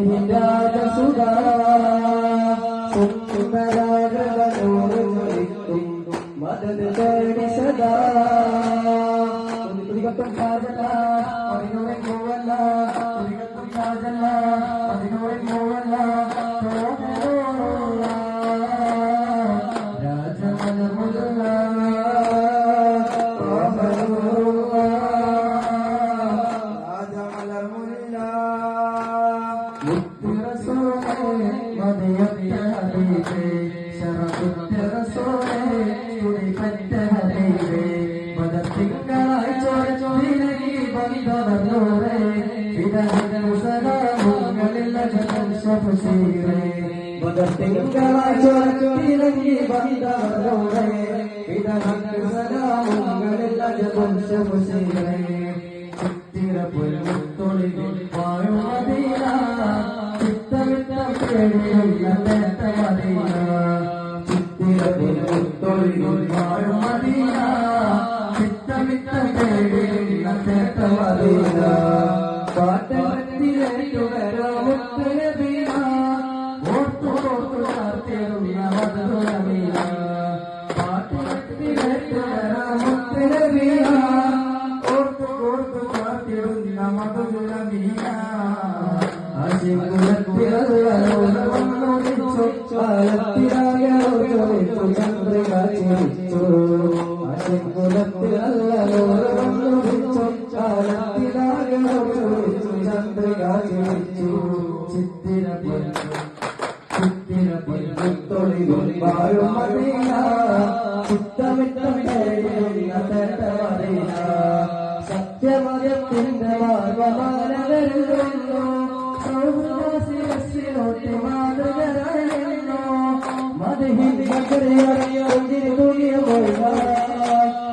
ibunda dan sudah condição você vai തൊളിയും Medina സത്യമതത്തിന്റെ വാഗമാന വരുന്നു സൗഹൃദാസിലോട്ട് മാതൃകരായിരുന്നു മദഹിന്റെ തുല്യ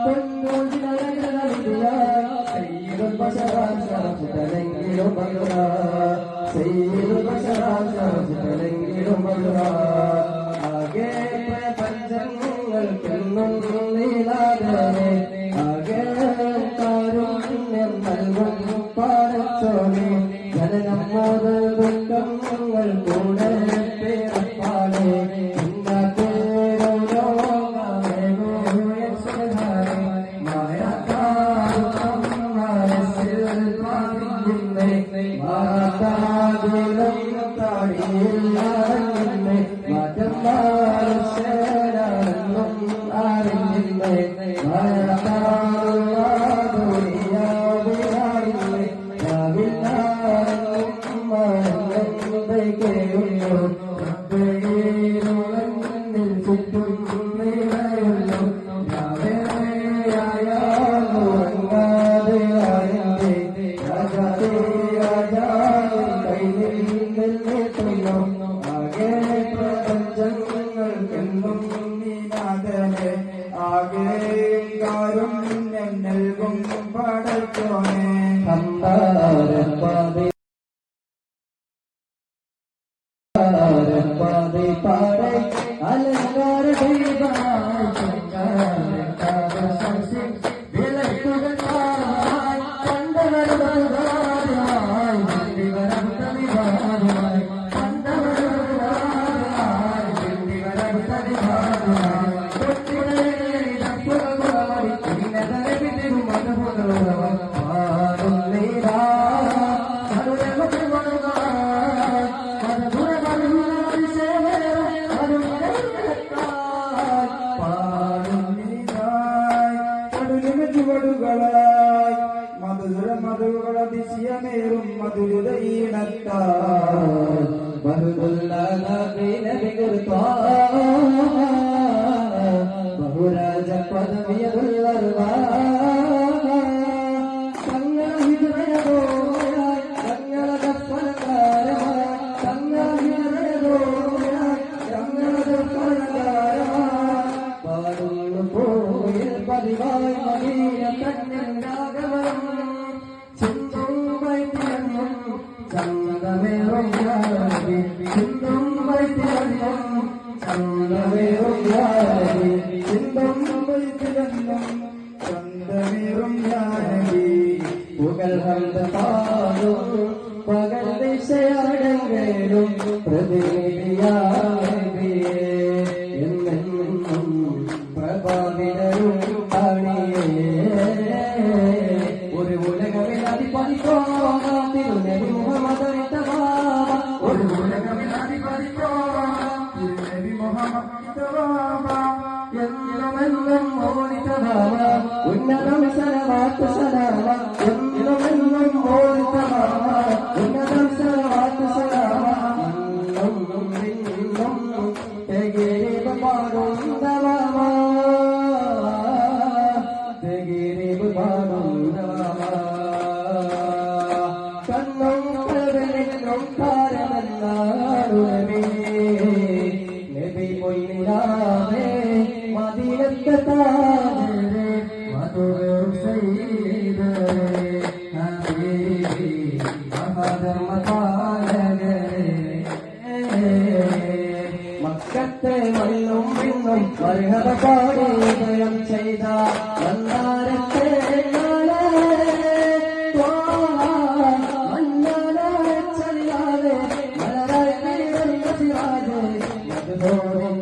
പെൺകുട്ടികളെ സയ്യിലും പശുരാജാ പുതലെങ്കിലും പകരാ സീലും പശരാ Thank you. ഹന്ത പാടും പകൽ ദിശയടങ്ങേലും പ്രതിനിധിയാനബിയേ സലവാത്ത് സലാമ എന്നുമെന്നും ഓടിത്തവാമ ഉന്നതം സലവാത്ത് സലാമ ഇന്നും ഇന്നും തെഗിരിബ് പാടുന്നവാമ തെഗിരിബ് പാടുന്നവാമ കണ്ണും കൽവെന്നും കാരമെന്നാടു നബി മദീനത്തെ താജരെ മധുരം மக்கத்தை வல்லும் பின்னும் மருகத பாடி உதயம் செய்தார் வந்தாரத்தே மன்னரே மலரை மதுதோறும்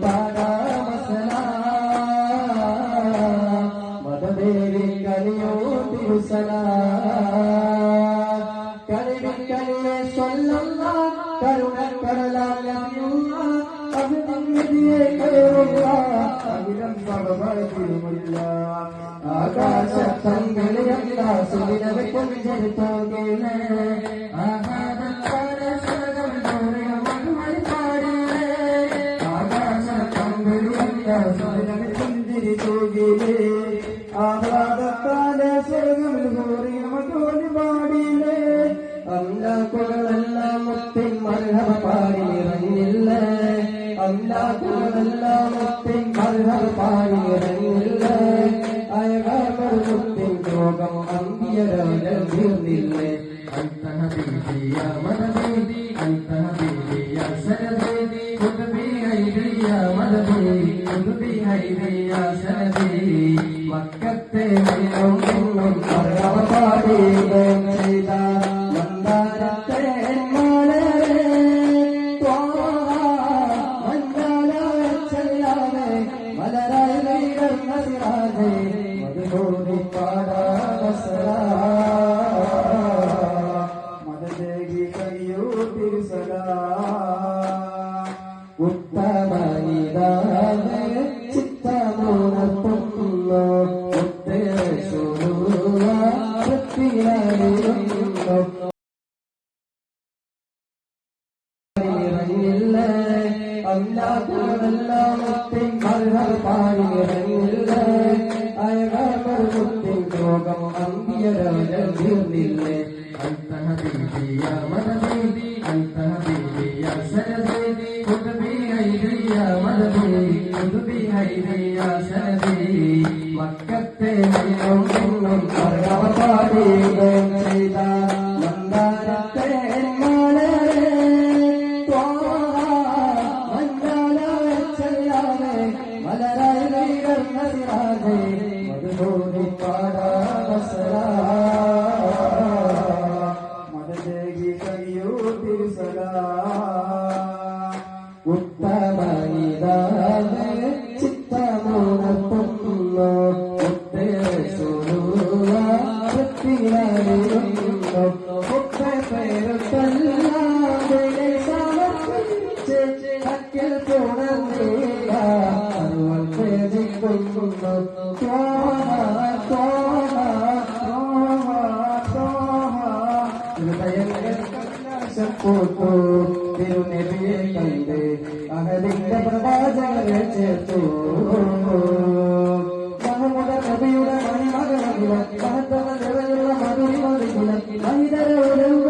ಆಕಾಶ ತಂಗಳೆಲ್ಲ ಸುರಿದ ಕೊಂಜರಿತೋಗೇನೆ ಐದಯ್ಯ ಮನದೇವಿ ಅಂತಹ ದೇವಿಯ ಸರದೇವಿ ಕುದುಬಿ ಐದಯ್ಯ ಮನದೇವಿ ಕುದುಬಿ ಐದಯ್ಯ ಸರದೇವಿ ಮಕ್ಕತ್ತೆ ಮೈನೋ ಅವತಾರಿ ಸೀತಾ ലോകം അമ്പിയരാജ തീർന്നില്ലേ അന്തഹ തീയ മനസ്സിൽ ഹൃദയങ്ങൾ കല്ലാശപ്പൂത്തു തിരുനെവിയെ കണ്ട് അഹലിന്റെ പ്രവാചകരെ ചേർത്തു മുഹമ്മദ് നബിയുടെ മണിമകനില മഹത്വ നിറയുള്ള മധുരി മതിക്കില മഹിതര ഒരൂപ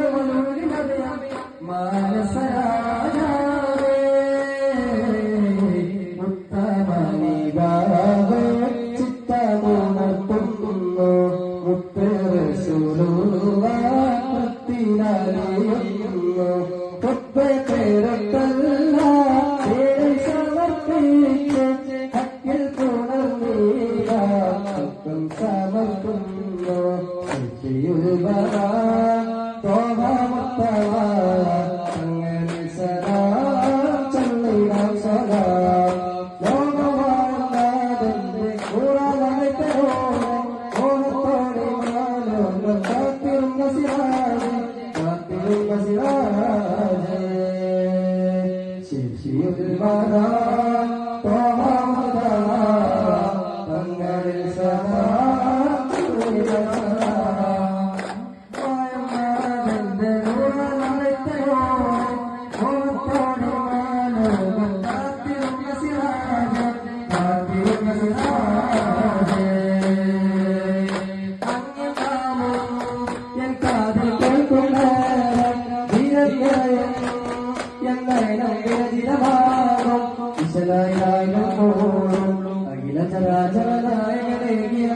അഖില ചരാചരനായകനേകിയ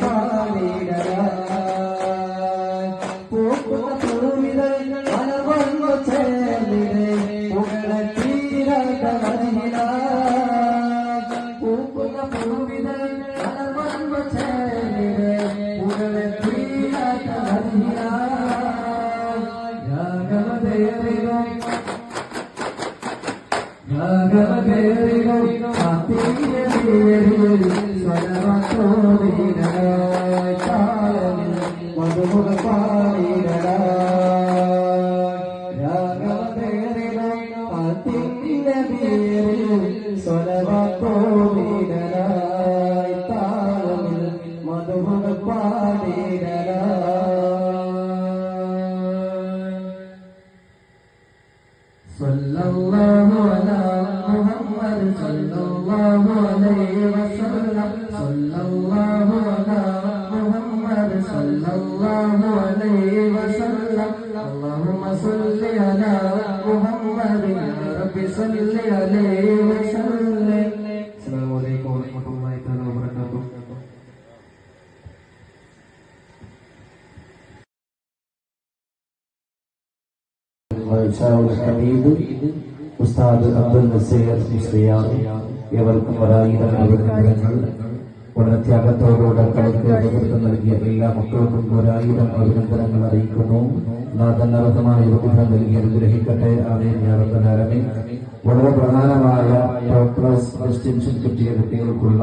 ಕಾಲಿಡಲ Thank you. ഹമീദ് ഉസ്താദ് അബ്ദുൽ നസീർ മുസ്ലിയാർ ഏവർക്കും ഒരായിരം അഭിനന്ദനങ്ങൾ കളിക്ക് നേതൃത്വം നൽകിയ എല്ലാ മക്കൾക്കും ഒരായിരം അഭിനന്ദനങ്ങൾ അറിയിക്കുന്നു. നാഥനർഹമായ ഉപഗ്രഹം നൽകി അനുഗ്രഹിക്കട്ടെ. ആമേൻ യാ റബ്ബൽ ആലമീൻ. വളരെ പ്രധാനമായ ഡോക്ടേഴ്സ് ഡിസ്റ്റിങ്ഷൻ കിട്ടിയ കുട്ടികൾക്കുള്ള